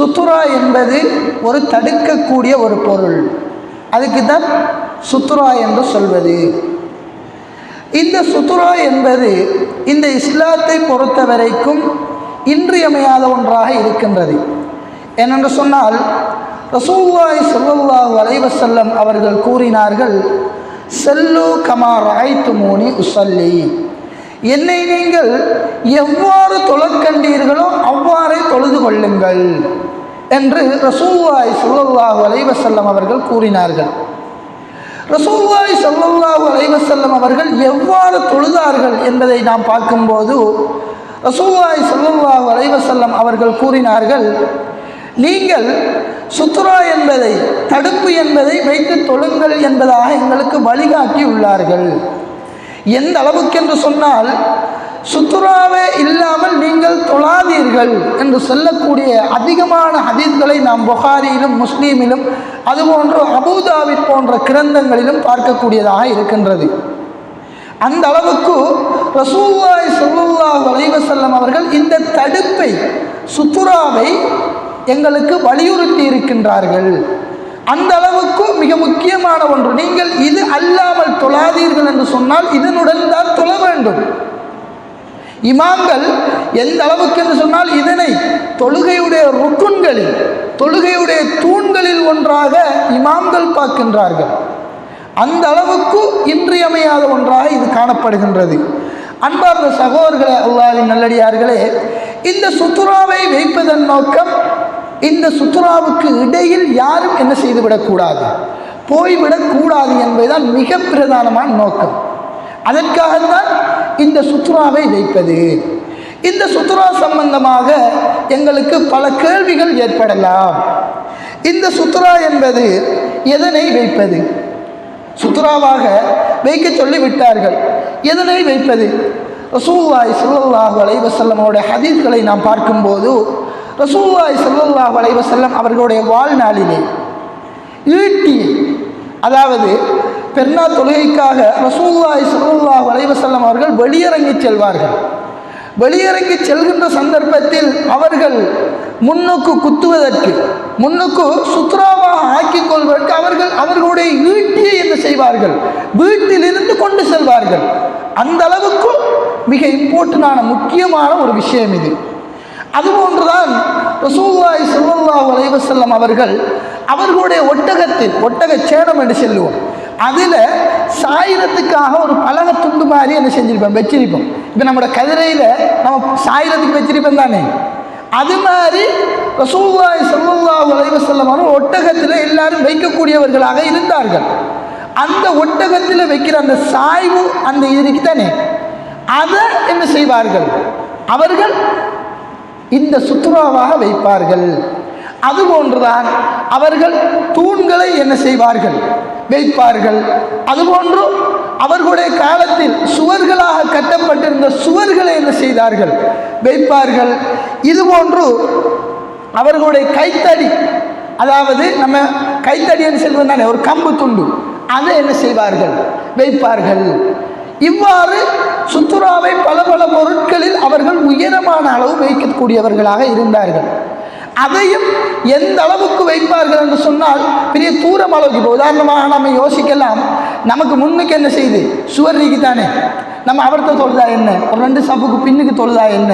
சுத்துரா என்பது ஒரு தடுக்கக்கூடிய ஒரு பொருள். அதுக்கு தான் சுத்துரா என்று சொல்வது. இந்த சுத்துரா என்பது இந்த இஸ்லாத்தை பொறுத்த வரைக்கும் இன்றியமையாத ஒன்றாக இருக்கின்றது. ஏனென்று சொன்னால் ரசூல்லாய் ஸல்லல்லாஹு வலைவசல்லம் அவர்கள் கூறினார்கள் செல்லு கமா ராய்த்து மூனி உசல்லி என்னை நீங்கள் எவ்வாறு தொழக்கண்டீர்களோ அவ்வாறே தொழுது கொள்ளுங்கள் என்று ரசூவாய் சொல்லல்லாஹு அலைவசல்லம் அவர்கள் கூறினார்கள். ரசூவாய் சொல்லல்லாஹு அலைவசல்லம் அவர்கள் எவ்வாறு தொழுதார்கள் என்பதை நாம் பார்க்கும்போது ரசூவாய் சொல்லல்லாஹு அலைவசல்லம் அவர்கள் கூறினார்கள் நீங்கள் சுத்ரா என்பதை தடுப்பு என்பதை வைத்து தொழுங்கள் என்பதாக எங்களுக்கு வழிகாட்டி உள்ளார்கள் எந்த அளவுக்கு என்று சொன்னால் சுத்துராவே இல்லாமல் நீங்கள் தொழாதீர்கள் என்று சொல்லக்கூடிய அதிகமான ஹதீஸ்களை நாம் புகாரியிலும் முஸ்லீமிலும் அதுபோன்று அபூதாவித் போன்ற கிரந்தங்களிலும் பார்க்கக்கூடியதாக இருக்கின்றது. அந்த அளவுக்கு ரசூல்லாய் சொல்லுல்லா வலைவசல்லம் அவர்கள் இந்த தடுப்பை சுத்துராவை எங்களுக்கு வலியுறுத்தி இருக்கின்றார்கள். அந்த அளவுக்கு மிக முக்கியமான ஒன்று. நீங்கள் இது அல்லாமல் தொழாதீர்கள் என்று சொன்னால் இதனுடன் தான் தொழ வேண்டும். இமாம்கள் எந்த அளவுக்கு என்று சொன்னால் இதனை தொழுகையுடைய ருக்குன்களில் தொழுகையுடைய தூண்களில் ஒன்றாக இமாம்கள் பார்க்கின்றார்கள். அந்த அளவுக்கு இன்றியமையாத ஒன்றாக இது காணப்படுகின்றது. அன்பார்ந்த சகோதரர்களே அல்லாவின் நல்லடியார்களே இந்த சுற்றுலாவை வைப்பதன் நோக்கம் இந்த சுற்றுலாவுக்கு இடையில் யாரும் என்ன செய்துவிடக்கூடாது? போய்விடக்கூடாது என்பதுதான் மிக பிரதானமான நோக்கம். அதற்காகத்தான் இந்த சுற்றுலாவை வைப்பது. இந்த சுற்றுலா சம்பந்தமாக எங்களுக்கு பல கேள்விகள் ஏற்படலாம். இந்த சுற்றுலா என்பது எதனை வைப்பது? சுற்றுலாவாக வைக்க சொல்லி விட்டார்கள் எதனை வைப்பது? ரசூல்லாய் சுல்லாஹ் அலைவசல்லமோட ஹதீஸ்களை நாம் பார்க்கும்போது ரசூல்லாய் ஸல்லல்லாஹு அலைஹி செல்லம் அவர்களுடைய வாழ்நாளிலே ஈட்டி அதாவது பெண்ணா தொழுகைக்காக ரசூல்லாய் ஸல்லல்லாஹு அலைஹி செல்லம் அவர்கள் வெளியிறங்கி செல்வார்கள். வெளியிறங்கி செல்கின்ற சந்தர்ப்பத்தில் அவர்கள் முன்னுக்கு குத்துவதற்கு முன்னுக்கு சுத்ராவாக ஆக்கிக் கொள்வதற்கு அவர்கள் அவர்களுடைய ஈட்டியை என்ன செய்வார்கள்? வீட்டிலிருந்து கொண்டு செல்வார்கள். அந்த அளவுக்கும் மிக இம்பார்ட்டண்டான முக்கியமான ஒரு விஷயம் இது. அதுபோன்றுதான் ரசூல்லாய் சுல்லா வலைவசல்லம் அவர்கள் அவர்களுடைய ஒட்டகத்தில் ஒட்டக சேடம் என்று சொல்லுவோம். அதில் சாயிரத்துக்காக ஒரு பலக துண்டு மாதிரி என்ன செஞ்சிருப்போம் வச்சிருப்போம். இப்போ நம்மளோட கதிரையில் நம்ம சாயிரத்துக்கு வச்சிருப்போம் தானே? அது மாதிரி ரசூல்லாய் ஸல்லல்லாஹு அலைஹி அவர்கள் ஒட்டகத்தில் எல்லாரும் வைக்கக்கூடியவர்களாக இருந்தார்கள். அந்த ஒட்டகத்தில் வைக்கிற அந்த சாய்வு அந்த இதுக்கு தானே? அதை என்ன செய்வார்கள்? அவர்கள் இந்த சுற்றுலாவாக வைப்பார்கள். அதுபோன்றுதான் அவர்கள் தூண்களை என்ன செய்வார்கள்? வைப்பார்கள். அதுபோன்று அவர்களுடைய காலத்தில் சுவர்களாக கட்டப்பட்டிருந்த சுவர்களை என்ன செய்தார்கள்? வைப்பார்கள். இதுபோன்று அவர்களுடைய கைத்தடி அதாவது நம்ம கைத்தடின்னு செல்வது தானே ஒரு கம்பு துண்டு. அதை என்ன செய்வார்கள்? வைப்பார்கள். இவ்வாறு சுற்றுலாவை பல பல பொருட்களில் அவர்கள் அளவு வைக்கக்கூடியவர்களாக இருந்தார்கள். அதையும் எந்த அளவுக்கு வைப்பார்கள் என்று சொன்னால் பெரிய தூரம் அளவுக்கு இப்போ உதாரணமாக நம்ம யோசிக்கலாம். நமக்கு முன்னுக்கு என்ன செய்யுது சுவர் தானே நம்ம அவர்த்த தொழுதா என்ன? ஒரு ரெண்டு சப்புக்கு பின்னுக்கு தொழுதா என்ன?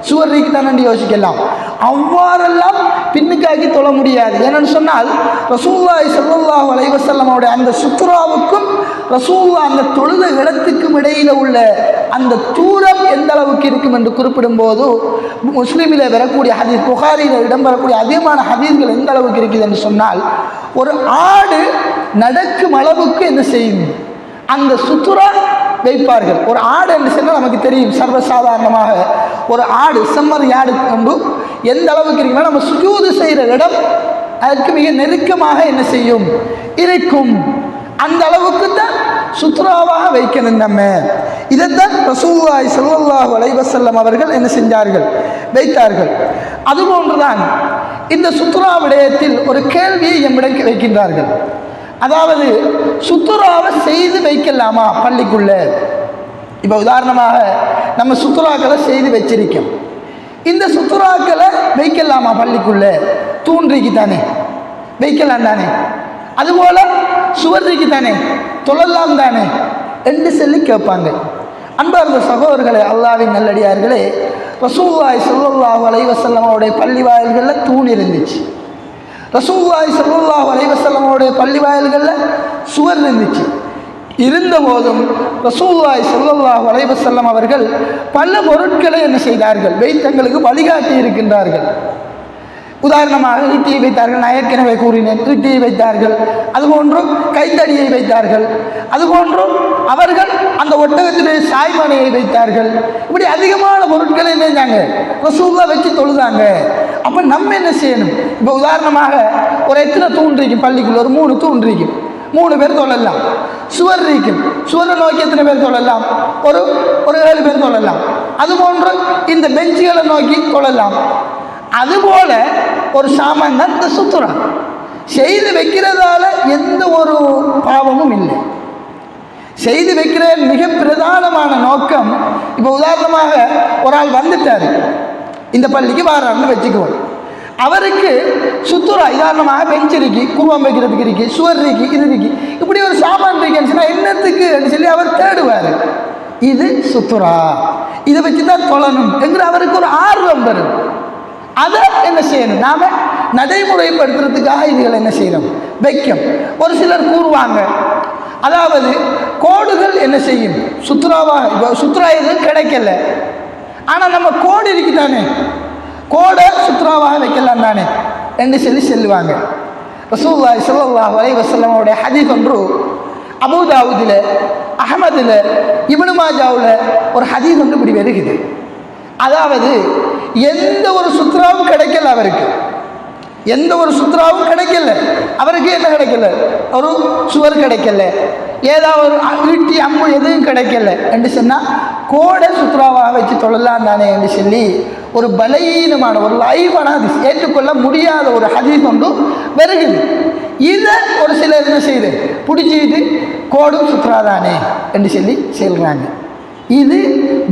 சுவர் தானே யோசிக்கலாம். அவ்வாறெல்லாம் பின்னுக்காக்கி தொழ முடியாது. ஏன்னு சொன்னால் ரசூல்லாய் ஸல்லல்லாஹு அலைவசல்லமோட அந்த சுத்ராவுக்கும் ரசூல்லா அந்த தொழுத இடத்துக்கும் இடையில உள்ள அந்த தூரம் எந்த அளவுக்கு இருக்கும் என்று குறிப்பிடும்போது முஸ்லீமில் வரக்கூடிய ஹதீஸ் புகாரியில் இடம்பெறக்கூடிய அதிகமான ஹதீஸ்கள் எந்த அளவுக்கு இருக்குது என்று சொன்னால் ஒரு ஆடு நடக்கும் அளவுக்கு என்ன செய்யும்? அந்த சுற்றுலா வைப்பார்கள். ஒரு ஆடு என்று சொன்னால் நமக்கு தெரியும் சர்வசாதாரணமாக ஒரு ஆடு செம்மறி ஆடு கொண்டு எந்த அளவுக்கு இருக்குன்னா நம்ம சுஜூது செய்கிற இடம் அதற்கு மிக நெருக்கமாக என்ன செய்யும்? இருக்கும். அந்த அளவுக்கு தான் சுத்ராவாக வைக்கணும் நம்ம. இதைத்தான் ரசூல்லாய் ஸல்லல்லாஹு வலைவசல்லம் அவர்கள் என்ன செஞ்சார்கள்? வைத்தார்கள். அதுபோன்றுதான் இந்த சுற்றுலா விடயத்தில் ஒரு கேள்வியை எம்மிடம் வைக்கின்றார்கள் அதாவது சுத்துராவை செய்து வைக்கலாமா பள்ளிக்குள்ளே? இப்போ உதாரணமாக நம்ம சுற்றுலாக்களை செய்து வச்சிருக்கோம். இந்த சுத்துராக்களை வைக்கலாமா பள்ளிக்குள்ளே? தூண்டிக்கு தானே வைக்கலாம் தானே. அதுபோல சுவர்றிக்கு தானே தொழலாம் தானே என்று சொல்லி கேட்பாங்க. அன்பார்ந்த சகோதரர்களே அல்லாவின் நல்லடியார்களே ரசூல்லாய் ஸல்லல்லாஹு அலைவசல்லமாவுடைய பள்ளி வாயில்களில் தூண் இருந்துச்சு. ரசூல்லாய் ஸல்லல்லாஹு அலைவசல்லமாவுடைய பள்ளி வாயில்களில் சுவர் இருந்துச்சு. இருந்த போதும் ரசூல்லாய் ஸல்லல்லாஹு அலைவசல்லம் அவர்கள் பல பொருட்களை என்ன செய்தார்கள்? வைத்தங்களுக்கு வழிகாட்டி இருக்கின்றார்கள். உதாரணமாக ஈட்டியை வைத்தார்கள் நான் ஏற்கனவே கூறினேன் ஈட்டியை வைத்தார்கள். அதுபோன்றும் கைத்தடியை வைத்தார்கள். அதுபோன்றும் அவர்கள் அந்த ஒட்டகத்திலே சாய்மனையை வைத்தார்கள். இப்படி அதிகமான பொருட்களை என்ன செஞ்சாங்க? வச்சு தொழுதாங்க. அப்போ நம்ம என்ன செய்யணும்? இப்போ உதாரணமாக ஒரு எத்தனை தூண் இருக்கும் பள்ளிக்குள்ள? ஒரு மூணு தூண் இருக்கும் மூணு பேர் தொழலாம். சுவர் இருக்கும் சுவரை நோக்கி எத்தனை பேர் தொழலாம்? ஒரு ஒரு ஏழு பேர் தொழலாம். அதுபோன்று இந்த பெஞ்சுகளை நோக்கி தொழலாம். அதுபோல ஒரு சாமான் தான் இந்த சுத்துரா செய்து வைக்கிறதால எந்த ஒரு பாவமும் இல்லை. செய்து வைக்கிற மிக பிரதானமான நோக்கம் இப்போ உதாரணமாக ஒரு ஆள் வந்துட்டார். இந்த பள்ளிக்கு வர்றாருன்னு வச்சுக்குவோம். அவருக்கு சுத்துரா உதாரணமாக பெஞ்ச் இருக்கு குருவம் வைக்கிறதுக்கு இருக்கு சுவர் இருக்கு இது இருக்கு. இப்படி ஒரு சாமான் இருக்குன்னு என்னத்துக்கு? சொல்லி அவர் தேடுவார். இது சுத்துரா இதை வச்சு தான் தொழணும் என்கிற அவருக்கு ஒரு ஆர்வம் வரும். அதை என்ன செய்யணும்? நாம் நடைமுறைப்படுத்துறதுக்காக இதுகளை என்ன செய்யணும்? வைக்கும் ஒரு சிலர் கூறுவாங்க. அதாவது கோடுகள் என்ன செய்யும்? சுற்றுலாவாக இப்போ சுற்றுலா எதுவும் கிடைக்கல. ஆனால் நம்ம கோடு இருக்குதானே கோடை சுற்றுலாவாக வைக்கலாம் தானே? என்று சொல்லி செல்லுவாங்க. ரசூல்லாய் ஸல்லல்லாஹு அலைஹி வஸல்லமோடைய ஹதீஸ் ஒன்று. அபுதாவுதில் அகமதில் இப்னு மாஜாவில் ஒரு ஹதீஸ் ஒன்று இப்படி வருகிறது. அதாவது எந்த ஒரு சுத்ராவும் கிடைக்கல அவருக்கு. எந்த ஒரு சுத்ராவும் கிடைக்கல. அவருக்கு என்ன கிடைக்கல? ஒரு சுவர் கிடைக்கல. ஏதாவது ஒரு ஈட்டி அம்பு எதுவும் கிடைக்கல. என்று சொன்னால் கோடை சுத்ராவாக வச்சு தொழலாம் தானே என்று சொல்லி ஒரு பலகீனமான ஒரு லைவான ஹதீஸ் ஏற்றுக்கொள்ள முடியாத ஒரு ஹதீஸ் ஒன்று வருகிறது. இதை ஒரு சிலர் என்ன செய்யுது பிடிச்சிக்கிட்டு கோடும் சுத்ராதானே என்று சொல்லி சொல்கிறாங்க இது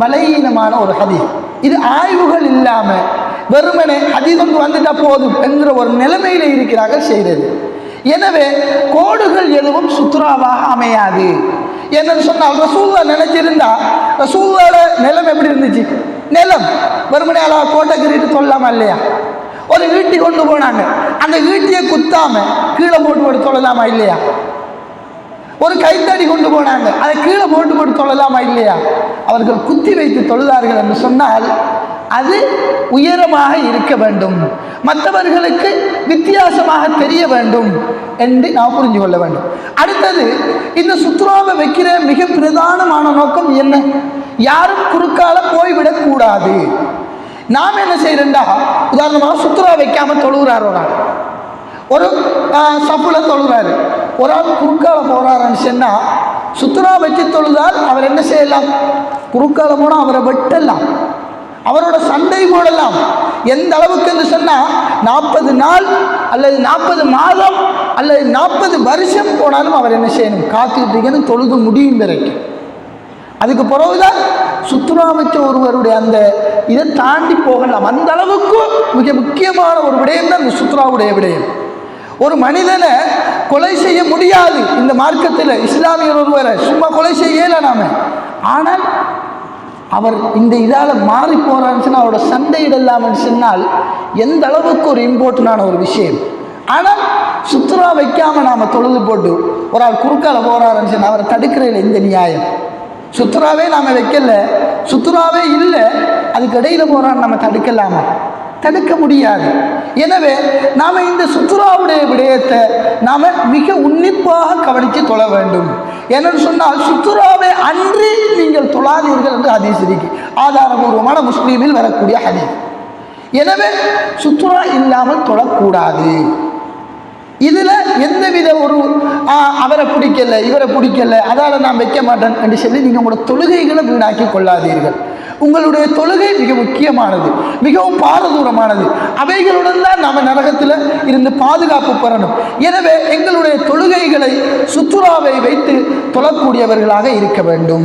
பலவீனமான ஒரு ஹதீஸ். இது ஆய்வுகள் இல்லாமல் வெறுமனே ஹதீஸ் ஒன்று வந்துட்டா போதும் என்கிற ஒரு நிலைமையில் இருக்கிறார்கள் செய்கிறது எனவே கோடுகள் எதுவும் சுத்ராவாக அமையாது. என்னன்னு சொன்னால் ரசூல்லா நினைச்சிருந்தா ரசூல்லோட நிலம் எப்படி இருந்துச்சு? நிலம். வெறுமனே அளவா கோட்டை கிரிட்டு சொல்லலாமா இல்லையா? ஒரு ஈட்டி கொண்டு போனாங்க. அந்த ஈட்டியை குத்தாம கீழே போட்டு போட்டு சொல்லலாமா இல்லையா? ஒரு கைத்தடி கொண்டு போனாங்க. அதை கீழே போட்டு போட்டு தொழலாமா இல்லையா? அவர்கள் குத்தி வைத்து தொழுதார்கள் என்று சொன்னால் அது உயரமாக இருக்க வேண்டும். மற்றவர்களுக்கு வித்தியாசமாக தெரிய வேண்டும் என்று நாம் புரிஞ்சு கொள்ள வேண்டும். அடுத்தது இந்த சுற்றுலாவை வைக்கிற மிக பிரதானமான நோக்கம் என்ன? யாரும் குறுக்கால போய்விடக்கூடாது நாம் என்ன செய்யறோம்டா? உதாரணமாக சுற்றுலா வைக்காம தொழுகிறார் ஒரு ஒரு சப்புல தொழுகிறாரு. ஒரு ஆள் குறுக்கால போறாருன்னு சொன்னால் சுற்றுலா வச்சு தொழுதால் அவர் என்ன செய்யலாம்? குறுக்கால போனால் அவரை வெட்டலாம். அவரோட சண்டை போடலாம். எந்த அளவுக்கு என்று சொன்னால் நாற்பது நாள் அல்லது நாற்பது மாதம் அல்லது நாற்பது வருஷம் போனாலும் அவர் என்ன செய்யணும்? காத்துக்கிட்டு தொழுது முடியும் வரைக்கும். அதுக்கு பிறகுதான் சுற்றுலாமைச்ச ஒருவருடைய அந்த இதை தாண்டி போகலாம். அந்த அளவுக்கு மிக முக்கியமான ஒரு விடயம் தான் இந்த சுற்றுலாவுடைய விடயம். ஒரு மனிதனை கொலை செய்ய முடியாது. இந்த மார்க்கத்தில் இஸ்லாமியர் ஒருவரை சும்மா கொலை செய்யல நாம. ஆனால் அவர் இந்த இதால் மாறி போறான்னு சொன்னால் அவரோட சண்டையிடலாம்னு சொன்னால் எந்த அளவுக்கு ஒரு இம்பார்ட்டண்டான ஒரு விஷயம். ஆனால் சுற்றுலா வைக்காம நாம தொழுது போட்டு ஒரு ஆள் குறுக்கால போறாருன்னு சொன்னால் அவரை தடுக்கிறதில்ல இந்த நியாயம்? சுற்றுலாவே நாம் வைக்கல. சுற்றுலாவே இல்லை. அதுக்கு இடையில போகிறான்னு நம்ம தடுக்கலாமா? தடுக்க முடியாது. எனவே நாம் இந்த சுற்றுலாவுடைய விடயத்தை நாம் மிக உன்னிப்பாக கவனித்து தொழ வேண்டும். ஏனென்று சொன்னால் சுற்றுலாவை அன்றி நீங்கள் தொழாதீர்கள் என்று ஹதீஸ் இருக்கு. ஆதாரபூர்வமான முஸ்லீமில் வரக்கூடிய ஹதீஸ். எனவே சுற்றுலா இல்லாமல் தொழக்கூடாது. இதில் எந்தவித ஒரு அவரை பிடிக்கல இவரை பிடிக்கல அதால் நான் வைக்க மாட்டேன் என்று சொல்லி நீங்கள் உங்களோட தொழுகைகளை வீணாக்கி கொள்ளாதீர்கள். உங்களுடைய தொழுகை மிக முக்கியமானது மிகவும் பாரதூரமானது. அவைகளுடன் தான் நாம் நரகத்தில் இருந்து பாதுகாப்பு பெறணும். எனவே எங்களுடைய தொழுகைகளை சுற்றுலாவை வைத்து தொழக்கூடியவர்களாக இருக்க வேண்டும்.